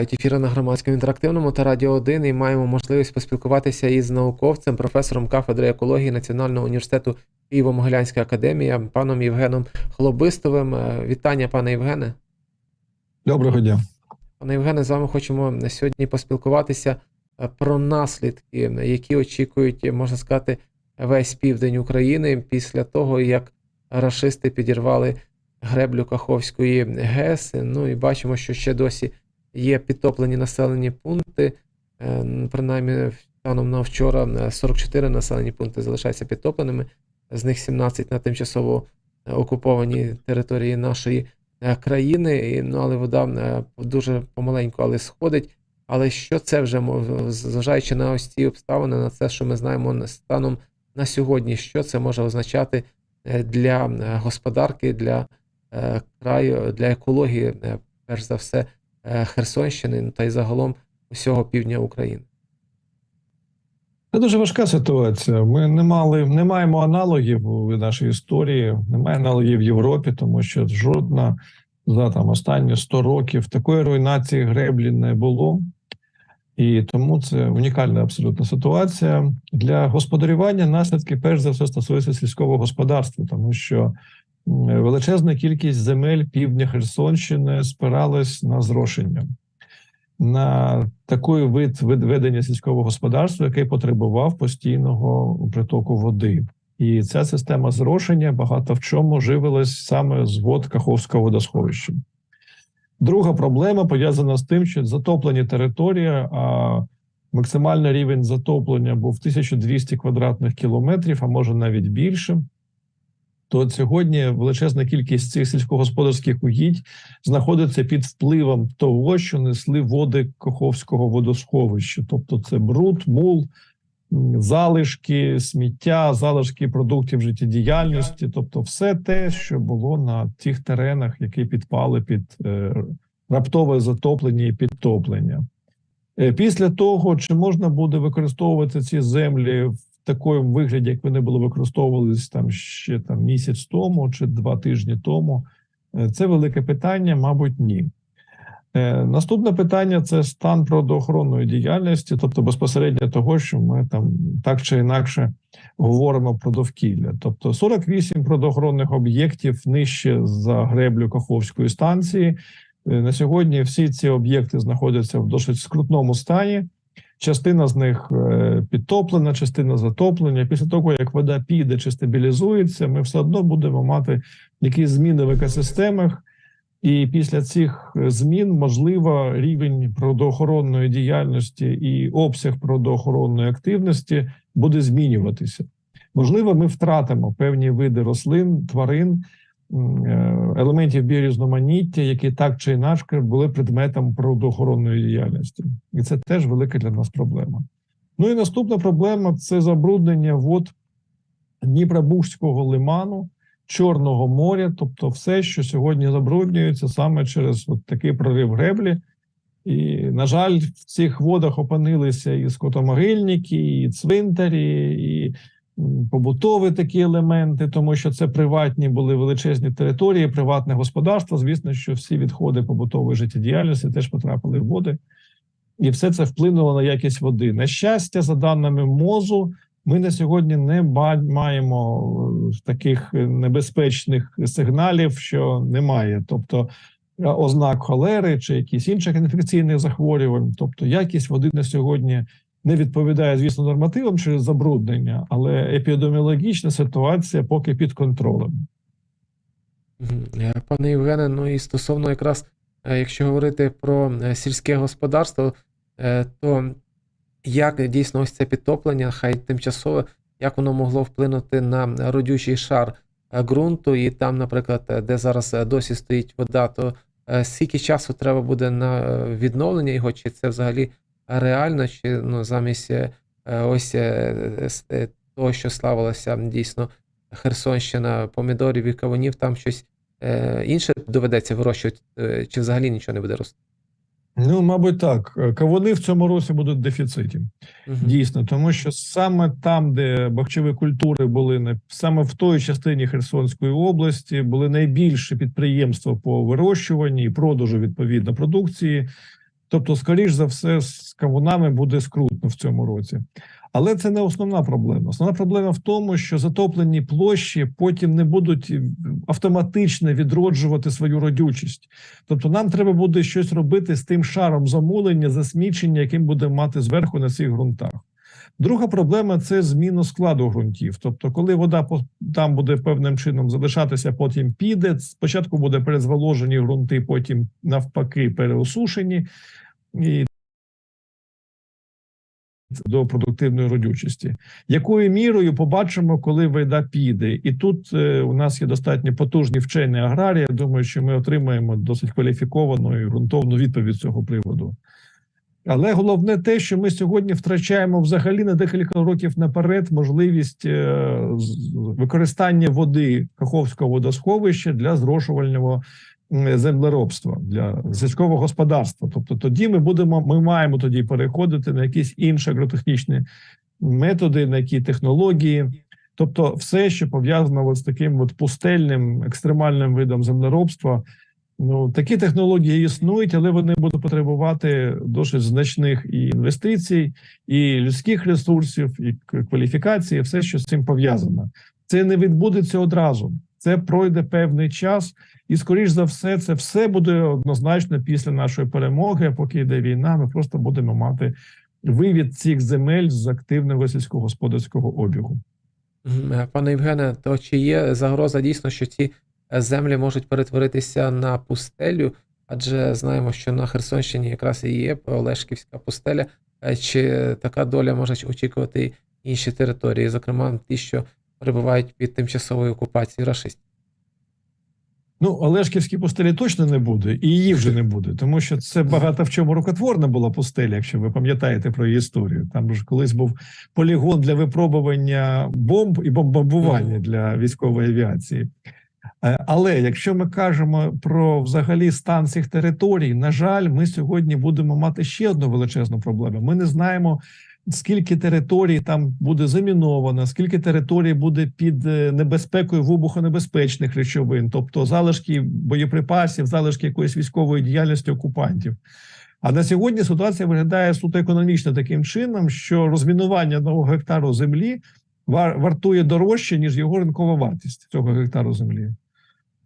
Тривають ефіри на громадському інтерактивному та Радіо 1 і маємо можливість поспілкуватися із науковцем, професором кафедри екології Національного університету Києво-Могилянська академія, паном Євгеном Хлобистовим. Е, Вітання, пане Євгене. Доброго дня. Пане Євгене, з вами хочемо сьогодні поспілкуватися е, про наслідки, які очікують, можна сказати, весь південь України після того, як рашисти підірвали греблю Каховської ГЕС. Ну і бачимо, що ще досі є підтоплені населені пункти. Е, Принаймні, станом на вчора е, 44 населені пункти залишаються підтопленими, з них 17 на тимчасово е, окупованій території нашої е, країни. Ну, але вода е, дуже помаленьку, але сходить. Але що це вже зважаючи на ось ці обставини, на це, що ми знаємо на- станом на сьогодні, що це може означати е, для е, господарки, для е, краю, для екології, е, перш за все, е, Херсонщини ну, та й загалом усього півдня України. Це дуже важка ситуація. Ми не мали, не маємо аналогів у нашій історії, немає аналогів в Європі, тому що жодна за там останні 100 років такої руйнації греблі не було. І тому це унікальна абсолютно ситуація. Для господарювання наслідки перш за все стосуються сільського господарства, тому що величезна кількість земель півдня Херсонщини спиралась на зрошення. на такий вид вид ведення сільського господарства, який потребував постійного притоку води. І ця система зрошення багато в чому живилась саме з вод Каховського водосховища. Друга проблема пов'язана з тим, що затоплені території, а максимальний рівень затоплення був 1200 квадратних кілометрів, а може навіть більше. То сьогодні величезна кількість цих сільськогосподарських угідь знаходиться під впливом того, що несли води Каховського водосховища, тобто це бруд, мул, залишки, сміття, залишки продуктів життєдіяльності, тобто все те, що було на тих теренах, які підпали під е, раптове затоплення і підтоплення. Е, Після того, чи можна буде використовувати ці землі в такому вигляді, як вони були використовувались там ще там місяць тому чи два тижні тому, Е, це велике питання, мабуть, ні. Е, Наступне питання це стан природоохоронної діяльності, тобто безпосередньо того, що ми там так чи інакше говоримо про довкілля. Тобто 48 природоохоронних об'єктів нижче за греблю Каховської станції. Е, На сьогодні всі ці об'єкти знаходяться в досить скрутному стані. Частина з них е, підтоплена, частина затоплення. Після того, як вода піде чи стабілізується, ми все одно будемо мати якісь зміни в екосистемах. І після цих е, змін можливо рівень природоохоронної діяльності і обсяг природоохоронної активності буде змінюватися. Можливо, ми втратимо певні види рослин, тварин, елементів біорізноманіття, які так чи інакше були предметом природоохоронної діяльності, і це теж велика для нас проблема. Ну і наступна проблема це забруднення вод Дніпробузького лиману. Чорного моря, тобто все, що сьогодні забруднюється саме через от такий прорив греблі. І, на жаль, в цих водах опинилися і скотомогильники, і цвинтарі, і побутові такі елементи, тому що це приватні були величезні території, приватне господарство. Звісно, що всі відходи побутової життєдіяльності теж потрапили в води, і все це вплинуло на якість води. На щастя, за даними мозу, ми на сьогодні не маємо е, таких небезпечних сигналів, що немає, тобто е, ознак холери чи якісь інших інфекційних захворювань. Тобто, якість води на сьогодні не відповідає, звісно, нормативам через забруднення, але епідеміологічна ситуація поки під контролем. Е, Пане Євгене, ну і стосовно якраз, е, якщо говорити про е, сільське господарство, то як дійсно ось це підтоплення, хай тимчасове, як воно могло вплинути на родючий шар ґрунту, і там, наприклад, де зараз досі стоїть вода, то скільки часу треба буде на відновлення його, чи це взагалі реально, чи ну, замість е, ось е, е, того, що славилося дійсно Херсонщина, помідорів і кавунів, там щось інше доведеться вирощувати, чи взагалі нічого не буде рости. Ну, мабуть, так. Кавуни в цьому році будуть в дефіциті. Мгм. Дійсно, тому що саме там, де бахчеві культури були саме в той частині Херсонської області, були найбільші підприємства по вирощуванні і продажу відповідно продукції. Тобто, скоріш за все, з кавунами буде скрутно в цьому році. Але це не основна проблема. Основна проблема в тому, що затоплені площі потім не будуть автоматично відроджувати свою родючість. Тобто, нам треба буде щось робити з тим шаром замулення, засмічення, яким буде мати зверху на цих ґрунтах. Друга проблема це зміна складу ґрунтів. Тобто, коли вода там буде певним чином залишатися, потім піде. Спочатку буде перезволожені ґрунти, потім навпаки переосушені. І до продуктивної родючості, якою мірою побачимо, коли вода піде, і тут е, у нас є достатньо потужні вчені аграрії. Я думаю, що ми отримаємо досить кваліфіковану і ґрунтовну відповідь з цього приводу. Але головне те, що ми сьогодні втрачаємо взагалі на декілька років наперед можливість е, використання води Каховського водосховища для зрошувального землеробства для сільського господарства. Тобто, тоді ми будемо, ми маємо тоді переходити на якісь інші агротехнічні методи, на які технології. Тобто, все, що пов'язано з таким от пустельним екстремальним видом землеробства. Ну, такі технології існують, але вони будуть потребувати досить значних і інвестицій, і людських ресурсів, і кваліфікації, все, що з цим пов'язано. Це не відбудеться одразу. Це пройде певний час, і скоріш за все, це все буде однозначно після нашої перемоги. Поки йде війна, ми просто будемо мати вивід цих земель з активного сільськогосподарського обігу. Пане Євгене, то чи є загроза дійсно, що ці землі можуть перетворитися на пустелю? Адже знаємо, що на Херсонщині якраз і є Олешківська пустеля. Е, Чи така доля може очікувати інші території, зокрема ті, що перебувають під тимчасовою окупацією рашистів? Ну, Олешківській пустелі точно не буде, і її вже не буде, тому що це багато в чому рукотворна була пустеля, якщо ви пам'ятаєте про її історію. Там ж колись був полігон для випробування бомб і бомбардування Мгм. для військової авіації. Е, Але якщо ми кажемо про взагалі стан цих територій, на жаль, ми сьогодні будемо мати ще одну величезну проблему. Ми не знаємо, скільки територій там буде заміновано, скільки територій буде під е, небезпекою вибухонебезпечних речовин, тобто залишки боєприпасів, залишки якоїсь військової діяльності окупантів. А на сьогодні ситуація виглядає суто економічно таким чином, що розмінування одного гектару землі вартує дорожче, ніж його ринкова вартість цього гектару землі.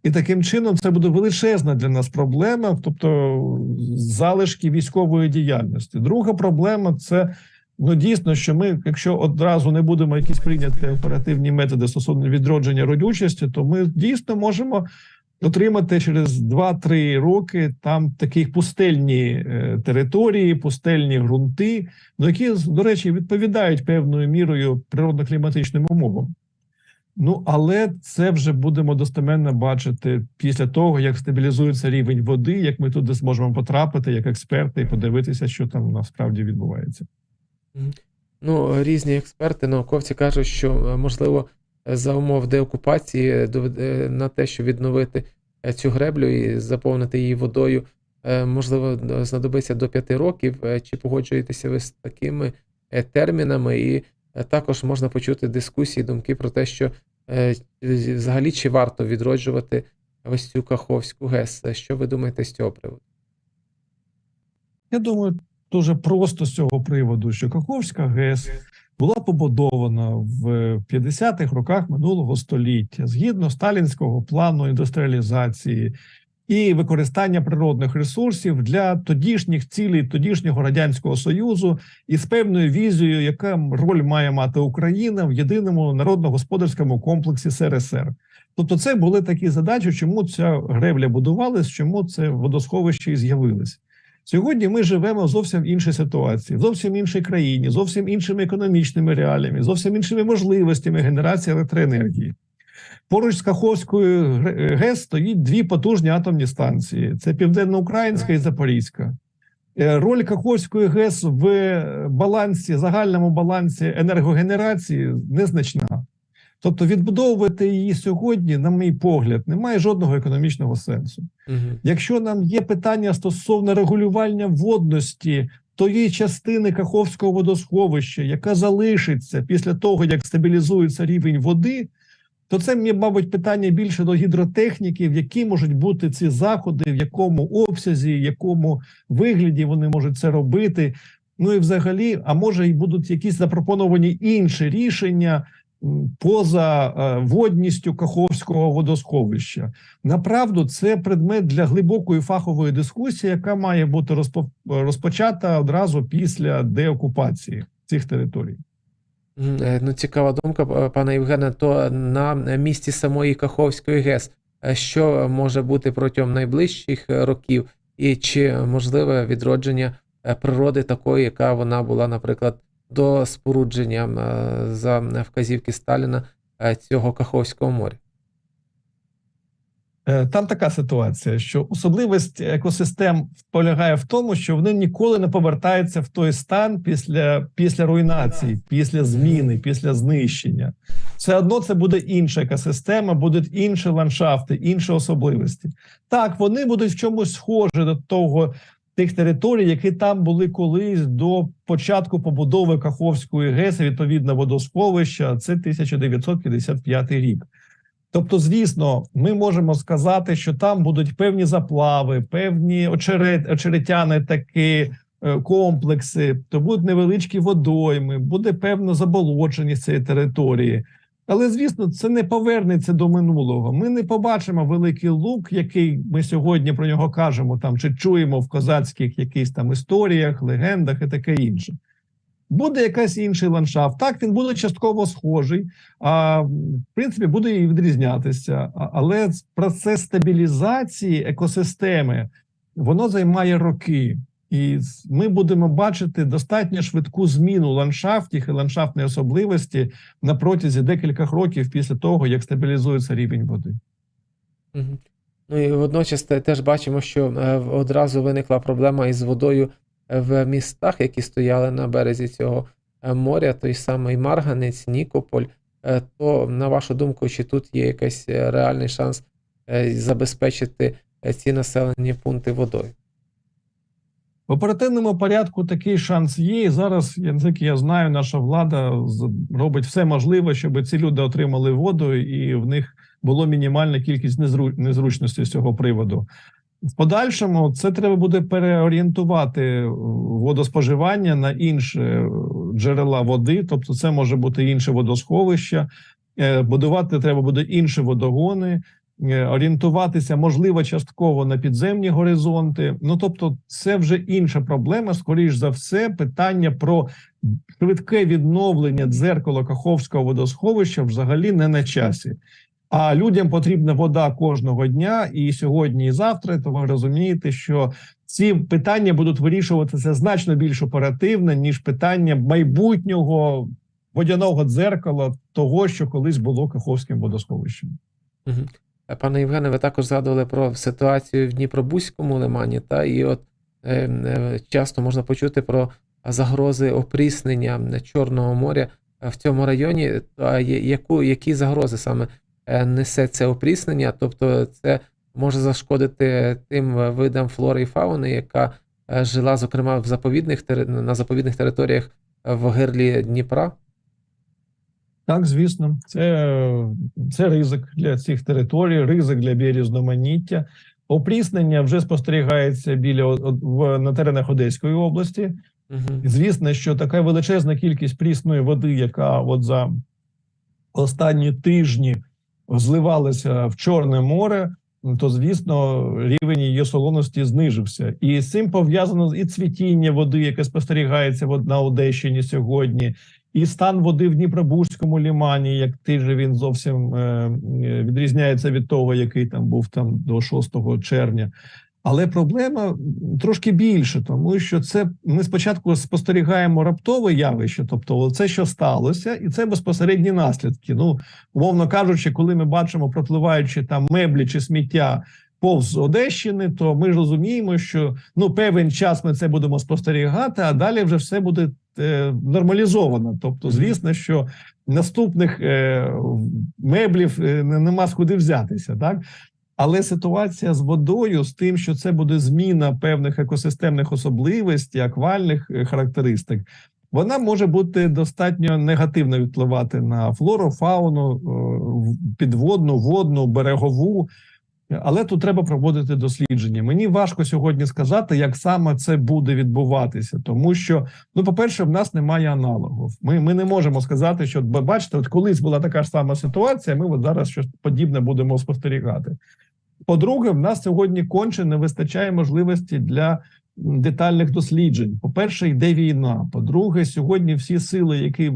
І таким чином це буде величезна для нас проблема, тобто залишки військової діяльності. Друга проблема це ну дійсно, що ми, якщо одразу не будемо якісь прийняти оперативні методи стосовно відродження родючості, то ми дійсно можемо отримати через 2-3 роки там таких пустельні е, території, пустельні ґрунти, ну які, до речі, відповідають певною мірою природно-кліматичним умовам. Ну, але це вже будемо достеменно бачити після того, як стабілізується рівень води, як ми туди зможемо потрапити як експерти і подивитися, що там насправді відбувається. Ну, різні експерти, науковці кажуть, що е, можливо за умов деокупації на те, щоб відновити е, цю греблю і заповнити її водою, е, можливо, знадобиться до 5 років. Е, Чи погоджуєтеся ви з такими е, термінами? І е, також можна почути дискусії, думки про те, що е, взагалі чи варто відроджувати ось цю Каховську ГЕС. Е, Що ви думаєте з цього приводу? Я думаю, дуже просто з цього приводу, що Каховська ГЕС була побудована в 50-х роках минулого століття згідно сталінського плану індустріалізації і використання природних ресурсів для тодішніх цілей тодішнього радянського союзу і з певною візією, яка роль має мати Україна в єдиному народно-господарському комплексі СРСР. Тобто, це були такі задачі, чому ця гребля будувалась, чому це водосховище і з'явилось. Сьогодні ми живемо в зовсім іншій ситуації, в зовсім іншій країні, зовсім іншими економічними реаліями, зовсім іншими можливостями генерації електроенергії. Поруч з Каховською ГЕС стоїть дві потужні атомні станції: це Південноукраїнська і Запорізька. Е, Роль Каховської ГЕС в балансі, загальному балансі енергогенерації незначна. Тобто, відбудовувати її сьогодні, на мій погляд, немає жодного економічного сенсу. Угу. Якщо нам є питання стосовно регулювання водності тої частини Каховського водосховища, яка залишиться після того, як стабілізується рівень води, то це, мабуть, питання більше до гідротехніків, які можуть бути ці заходи, в якому обсязі, в якому вигляді вони можуть це робити. Ну і взагалі, а може, і будуть якісь запропоновані інші рішення поза е, водністю Каховського водосховища. Направду, це предмет для глибокої фахової дискусії, яка має бути розпо- розпочата одразу після деокупації цих територій. Е, Ну, цікава думка, пане Євгене. То на місці самої Каховської ГЕС, е, що може бути протягом найближчих років, і чи можливе відродження природи такої, яка вона була, наприклад, до спорудження е, за вказівки Сталіна е, цього Каховського моря? Е, Там така ситуація, що особливість екосистем полягає в тому, що вони ніколи не повертаються в той стан після, після руйнації, після зміни, після знищення. Все одно це буде інша екосистема, будуть інші ландшафти, інші особливості. Так, вони будуть в чомусь схожі до того тих територій, які там були колись до початку побудови Каховської ГЕС, відповідно водосховища. Це 1955 рік. Тобто, звісно, ми можемо сказати, що там будуть певні заплави, певні очерет, очеретяни такі е, комплекси, то будуть невеличкі водойми, буде певна заболоченість цієї території. Але звісно, це не повернеться до минулого. Ми не побачимо великий лук, який ми сьогодні про нього кажемо, там чи чуємо в козацьких якихось там історіях, легендах і таке інше. Буде якийсь інший ландшафт. Так, він буде частково схожий, а в принципі буде і відрізнятися. Але процес стабілізації екосистеми воно займає роки. І ми будемо бачити достатньо швидку зміну ландшафтів і ландшафтної особливості на протязі декількох років після того, як стабілізується рівень води. Ну і водночас теж бачимо, що е, одразу виникла проблема із водою е, в містах, які стояли на березі цього е, моря, той самий Марганець, Нікополь. То, на вашу думку, чи тут є якийсь реальний шанс забезпечити ці населені пункти водою? В оперативному порядку такий шанс є. І зараз, наскільки я знаю, наша влада робить все можливе, щоб ці люди отримали воду, і в них було мінімальна кількість незру... незручностей з цього приводу. В подальшому це треба буде переорієнтувати е, водоспоживання на інші е, джерела води, тобто це може бути інше водосховище, е, будувати треба буде інші водогони, орієнтуватися можливо частково на підземні горизонти. Ну тобто, це вже інша проблема. Скоріш за все, питання про швидке відновлення дзеркала Каховського водосховища взагалі не на часі. А людям потрібна вода кожного дня, і сьогодні, і завтра. То ви розумієте, що ці питання будуть вирішуватися значно більш оперативно, ніж питання майбутнього водяного дзеркала, того, що колись було Каховським водосховищем. Пане Євгене, ви також згадували про ситуацію в Дніпробузькому лимані, та і от е, е, часто можна почути про загрози опріснення Чорного моря е, в цьому районі. А яку, які загрози саме е, несе це опріснення? Тобто, це може зашкодити тим видам флори і фауни, яка жила, зокрема, в заповідних на заповідних територіях в гирлі Дніпра? Так, звісно, це, це ризик для цих територій, ризик для біорізноманіття. Опріснення вже спостерігається біля в на теренах Одеської області. Угу. Звісно, що така величезна кількість прісної води, яка от за останні тижні зливалася в Чорне море, то звісно рівень її солоності знижився, і з цим пов'язано і цвітіння води, яке спостерігається на Одещині сьогодні, і стан води в Дніпробузькому лімані, як ти же він зовсім е, е, відрізняється від того, який там був там до 6 червня. Але проблема трошки більше, тому що це ми спочатку спостерігаємо раптове явище, тобто це, що сталося, і це безпосередні наслідки. Ну, умовно кажучи, коли ми бачимо пропливаючи там меблі чи сміття повз Одещини, то ми ж розуміємо, що ну певен час ми це будемо спостерігати, а далі вже все буде е, нормалізовано. Тобто, звісно, що наступних е, меблів е, нема з куди взятися, так. Але ситуація з водою, з тим, що це буде зміна певних екосистемних особливостей, аквальних характеристик, вона може бути достатньо негативно впливати на флору, фауну, підводну, водну, берегову. Але тут треба проводити дослідження. Мені важко сьогодні сказати, як саме це буде відбуватися, тому що, ну, по-перше, в нас немає аналогів. Ми, ми не можемо сказати, що бачите, от колись була така ж сама ситуація. Ми от зараз щось подібне будемо спостерігати. По-друге, в нас сьогодні конче не вистачає можливості для детальних досліджень. По-перше, йде війна. По-друге, сьогодні всі сили, які е,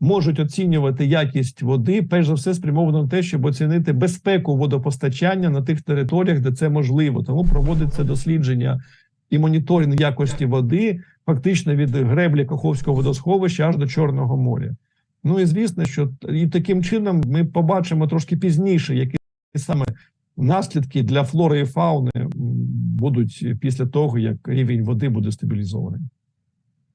можуть оцінювати якість води, перш за все спрямовано на те, щоб оцінити безпеку водопостачання на тих територіях, де це можливо. Тому проводиться дослідження і моніторинг якості води, фактично від греблі Каховського водосховища аж до Чорного моря. Ну і звісно, що і таким чином ми побачимо трошки пізніше, які саме наслідки для флори і фауни будуть після того, як рівень води буде стабілізований.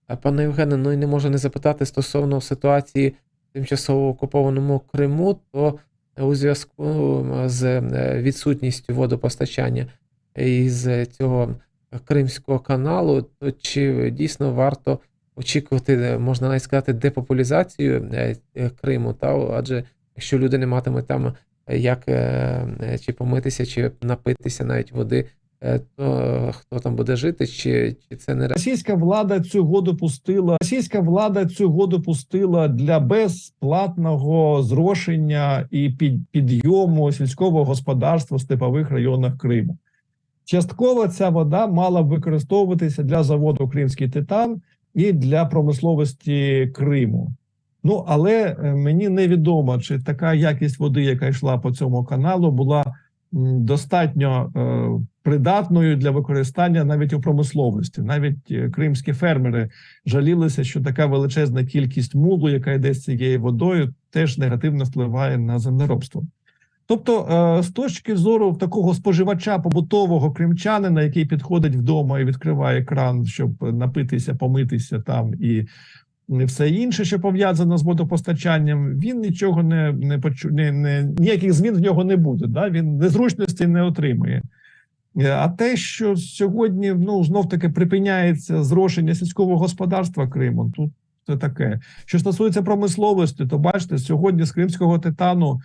А, Пане Євгене, ну і не можу не запитати стосовно ситуації в тимчасово окупованому Криму, то у зв'язку з е, відсутністю водопостачання із цього Кримського каналу, то чи дійсно варто очікувати, е, можна навіть сказати, депопулізацію е, Криму? Та адже якщо люди не матимуть там як чи помитися, чи напитися навіть води, то хто там буде жити, чи, чи це не Російська влада цю воду пустила. Російська влада цю воду пустила для безплатного зрошення і під, підйому сільського господарства в степових районах Криму. Частково ця вода мала б використовуватися для заводу Кримський титан і для промисловості Криму. Ну але е, мені невідомо, чи така якість води, яка йшла по цьому каналу, була достатньо е, придатною для використання навіть у промисловості. Навіть е, кримські фермери жалілися, що така величезна кількість мулу, яка йде з цією водою, теж негативно впливає на землеробство. Тобто, е, з точки зору такого споживача побутового кримчанина, який підходить вдома і відкриває кран, щоб напитися, помитися там і все інше, що пов'язано з водопостачанням, він нічого не, не почу не, не ніяких змін в нього не буде. Да? Він незручності не отримує. Е, А те, що сьогодні ну знов таки припиняється зрошення сільського господарства Криму, тут це таке. Що стосується промисловості, то бачите, сьогодні з кримського титану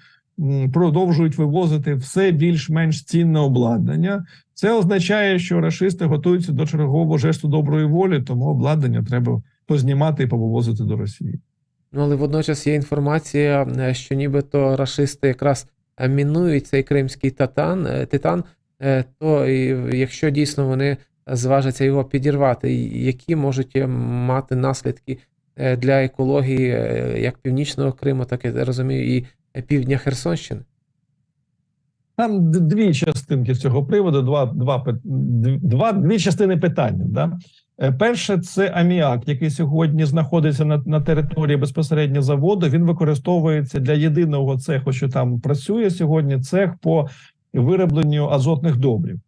продовжують вивозити все більш-менш цінне обладнання. Це означає, що рашисти готуються до чергового жесту доброї волі, тому обладнання треба познімати і повивозити до Росії. Ну, але водночас є інформація, е, що нібито рашисти якраз е, мінують цей кримський татан, е, титан, то якщо дійсно вони зважаться його підірвати, які можуть мати наслідки для екології як Північного Криму, так я розумію, і півдня Херсонщини? Там дві частинки з цього приводу, два, два, два, дві частини питання. Да? Е, Перше, це аміак, який сьогодні знаходиться на, на території безпосередньо заводу. Він використовується для єдиного цеху, що там працює сьогодні. Цех по виробленню азотних добрив.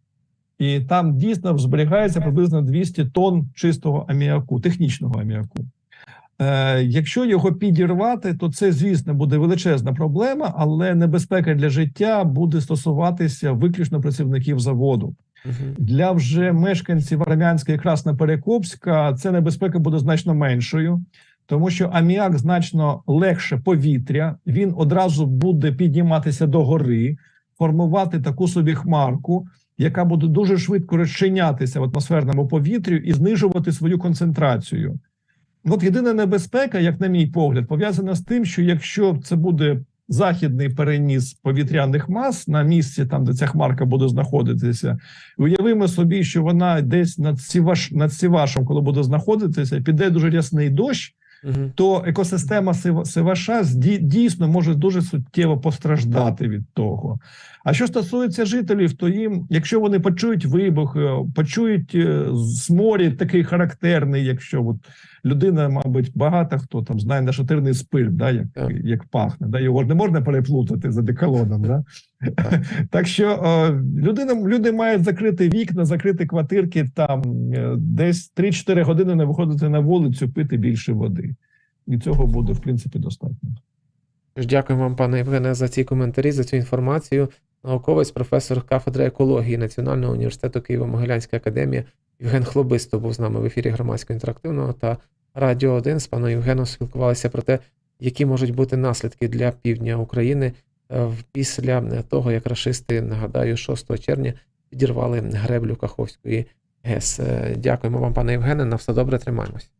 І там дійсно зберігається приблизно 200 тонн чистого аміаку, технічного аміаку. Е, якщо його підірвати, то це, звісно, буде величезна проблема, але небезпека для життя буде стосуватися виключно працівників заводу. Для вже мешканців Армянська і Красноперекопська це небезпека буде значно меншою, тому що аміак значно легше повітря, він одразу буде підніматися до гори, формувати таку собі хмарку, яка буде дуже швидко розчинятися в атмосферному повітрі і знижувати свою концентрацію. От єдина небезпека, як на мій погляд, пов'язана з тим, що якщо це буде західний переніс повітряних мас на місці, там де ця хмарка буде знаходитися, уявимо собі, що вона десь над Сіваш, над Сівашем, коли буде знаходитися, піде дуже рясний дощ, Угу. то екосистема Сива- Сиваша дійсно може дуже суттєво постраждати від того. А що стосується жителів, то їм, якщо вони почують вибух, е, почують е, сморід такий характерний, якщо от людина, мабуть, багато хто там знає нашатирний спирт, да, як, Так. як пахне, да, його ж не можна переплутати за деколоном. Да? так що е, людина, люди мають закрити вікна, закрити квартирки, там е, десь 3-4 години не виходити на вулицю, пити більше води. І цього буде, в принципі, достатньо. Дякую вам, пане Євгене, за ці коментарі, за цю інформацію. Науковець, професор кафедри екології Національного університету Києво-Могилянська академія Євген Хлобисто був з нами в ефірі громадського інтерактивного та Радіо 1 з паном Євгеном спілкувалися про те, які можуть бути наслідки для півдня України е, після е, того, як рашисти, нагадаю, 6 червня підірвали греблю Каховської ГЕС. Е, Дякуємо вам, пане Євгене. На все добре, тримаємось.